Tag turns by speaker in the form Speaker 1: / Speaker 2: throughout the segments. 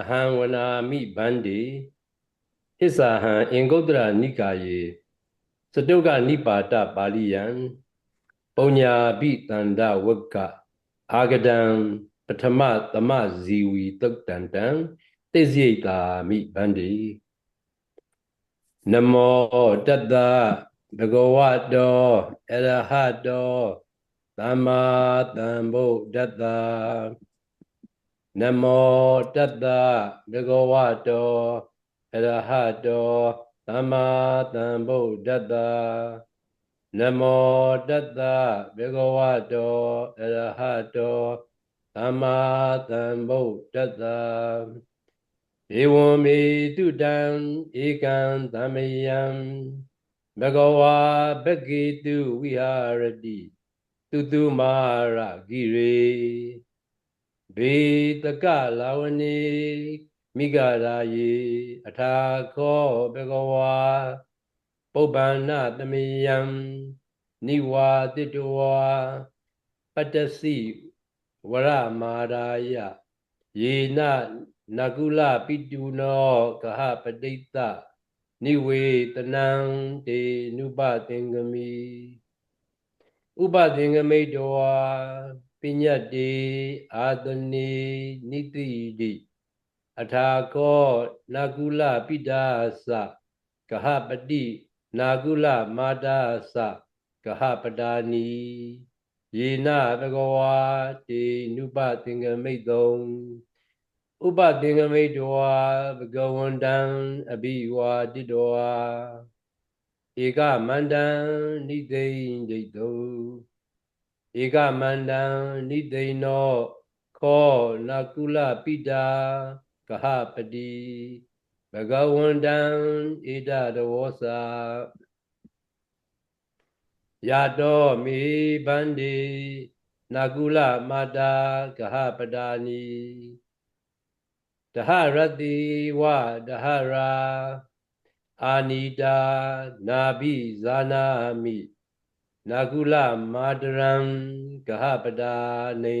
Speaker 1: အဟံဝနာမိဗန္တိဟစ္စာဟံအင်္ဂုတ္တရနိကာယေစတုကနိပါတပါဠိယံပုညာပိတန္တဝက္ကအာဂဒံပထမသမဇီဝီသုတ်တန္တံသိစိတ်တာမိဗန္တိနမောတတ္တဘဂဝတောအရဟတောသမ္မာသမ္ဗုဒ္ဓတ္တ နမောတတ္တဘဂဝတောအရဟတောသမ္မာသမ္ဗုဒ္ဓတ္တနမောတတ္တဘဂဝတောအရဟတောသမ္မာသမ္ဗုဒ္ဓတ္တဧဝံမေတုတံဧကံသမယံဘဂဝါဘဂေတုဝိဟာရတိတုတုမာရဂိရေ ဘေတကလာဝနေမိဂရာယေအထာခောဘဂဝါပုပ္ပန္နသမယံနိဝါတိတဝါပတ္တစီဝရမာရာယယေနနကုလပိတုနောကဟပတိတ္တနိဝေတနံတေနုပသင်္ကမိဥပသင်္ကမိတော ပညတ်တေအာသနေနိတိတိအထာကောနာကုလပိတာသကဟပတိနာကုလမာတာသကဟပတာနီယေနဘဂဝါတေနုပသင်္ကမိတ်သုံးဥပသင်္ကမိတ်တောဘဂဝန္တံအဘိဝါတိတောဧကမန္တံနိသိဉ္ဒိတု ဧကမန္တံနိသိဏောခောနာကုလပိတာကဟပတိဘဂဝန္တံဣဒတဝောစာယတောမိဗန္တိနာကုလမာတာကဟပတာနိတဟရတိဝတဟရာအာနိတာနာဘိဇာနာမိ နာကုလမာတရံကဟပတာနေ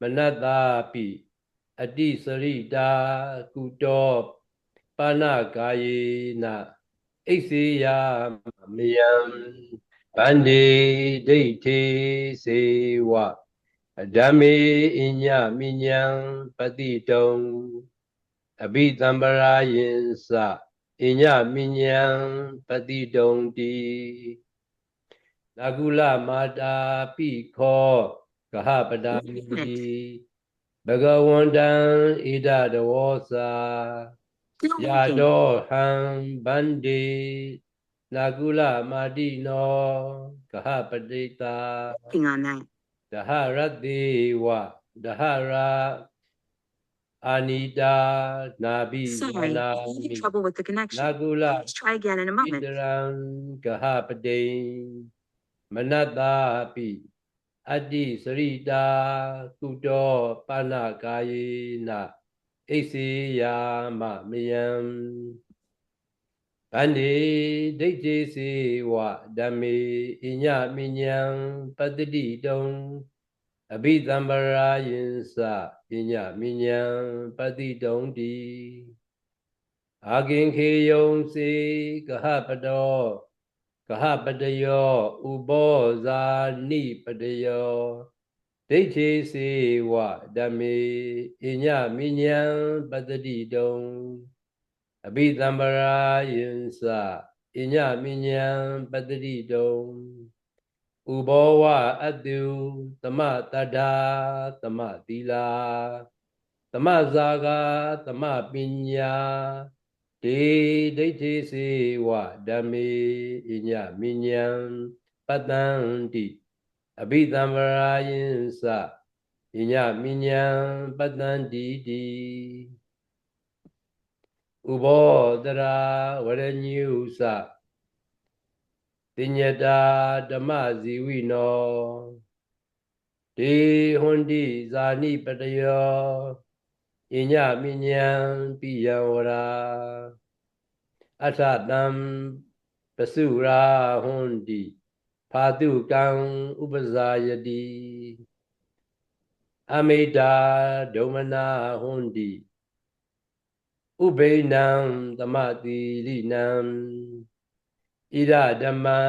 Speaker 1: မနတ္တာပိအတိစရိတာကုတောပါဏကာယေနအိစေယမယံဗန္တိဒိဋ္ဌိစေဝဓမ္မေအညမိညာပတိတုံအဘိသံပရာယင်စအညမိညာပတိတုံတိ နာကုလမာတာပိခောကဟပဒာမိဘဂဝန္တံဣဒတဝောစာယတောဟံဗန္တိနာကုလမာတိနောကဟပတိတာ
Speaker 2: သင်္ကန်းနိုင်
Speaker 1: ဒဟရတိဝဒဟရာအာနိတာနာဘိ
Speaker 2: Sorry,
Speaker 1: နာ
Speaker 2: I'm having
Speaker 1: မိ
Speaker 2: trouble with the connection.
Speaker 1: နာကုလ
Speaker 2: Let's try again in a
Speaker 1: ဣ
Speaker 2: moment.
Speaker 1: တရံကဟပတိမနတ္တာပိအတ္တိစရိတာကုတောပါဏကာယေနအိစေယာမမယံဗန္တိဒိဋ္ဌိစေဝဓမ္မေအညမညံပတ္တိတုံအဘိသံပရာယင်စပညာမဉ္ဇံပတိတုံတိအာကင်ခေယုံစေကဟပတော ကဟပတယောဥဘောဇာနိပတယောဒိဋ္ဌိစေဝဓမ္မေအညမဉ္ဇံပတတိတုံအဘိသံပရာယင်စအညမဉ္ဇံပတတိတုံဥဘောဝအတုသမတတ္ထာသမသီလာသမဇာကသမပညာ ဒေဒိဋ္ဌိစေဝဓမ္မေအညမညံပတံတိအဘိသံဝရာယင်စအညမညံပတံတိတိဥဘောတရာဝရညုစတိညတာဓမ္မဇီဝိနောဒေဟွန်တိဇာနိပတယော ဣညမိညံပိယဝရာအထတံပစုရာဟွန်တိဖာတုကံဥပဇာယတိအမိတာဒုမနာဟွန်တိဥပိနံသမတိလိနံဣဒဓမ္မံ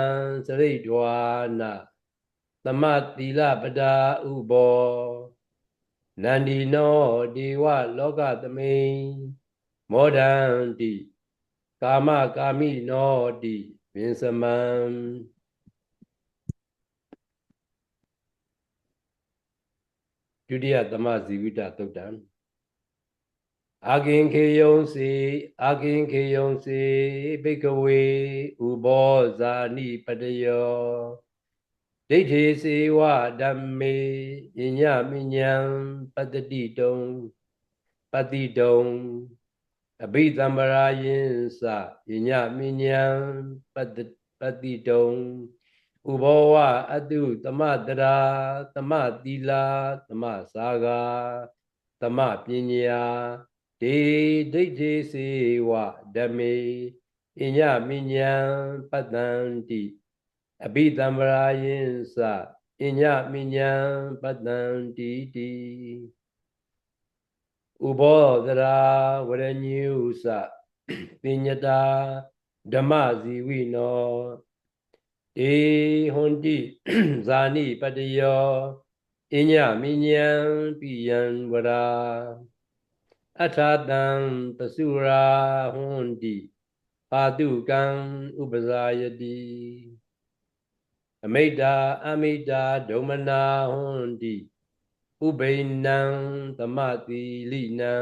Speaker 1: စရိတ် ्वा နာသမတိလပဒါဥဘော နန္ဒီနောဒေဝလောကသမိန်မောဒန္တိကာမကာမိနောတိဝိသမံဒုတိယသမဇီဝိတသုတ်တံအာကင်ခေယုံစီအာကင်ခေယုံစီဘိကဝေဥဘောဇာနိပတယော ဒိဋ္ဌိစေဝဓမ္မေယညမိညာပတ္တိတုံပတိတုံအဘိသမ္ပရာယင်စယညမိညာပတ္ပတိတုံဥဘောဝအတုသမတရာသမသီလာသမစာဂာသမပညာဒေဒိဋ္ဌိစေဝဓမ္မေအညမိညာပတ္တန္တိ အဘိသမ္ပရာယင်စအညမိညာပတ္တန္တိတိဥဘောသရာဝရညုစပညတာဓမ္မဇီဝိနောဧဟွန်တိဇာနိပတယောအညမိညာပိယံဝရာအထာတံပစုရာဟွန်တိပါတုကံဥပဇာယတိ အမိတာအမိတာဒုမနာဟွန်တိဥပိနံသမတိလိနံ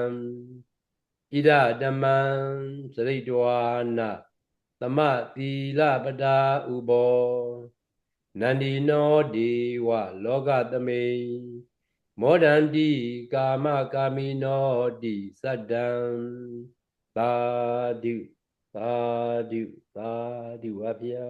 Speaker 1: ဣဒဓမ္မံစရိတဝါနာသမတိလပတာဥဘောနန္ဒီနောဒေဝလောကသမိမောဒန္တိကာမကာမိနောတိသတ္တံသာဓုသာဓုသာဓုပါဗျာ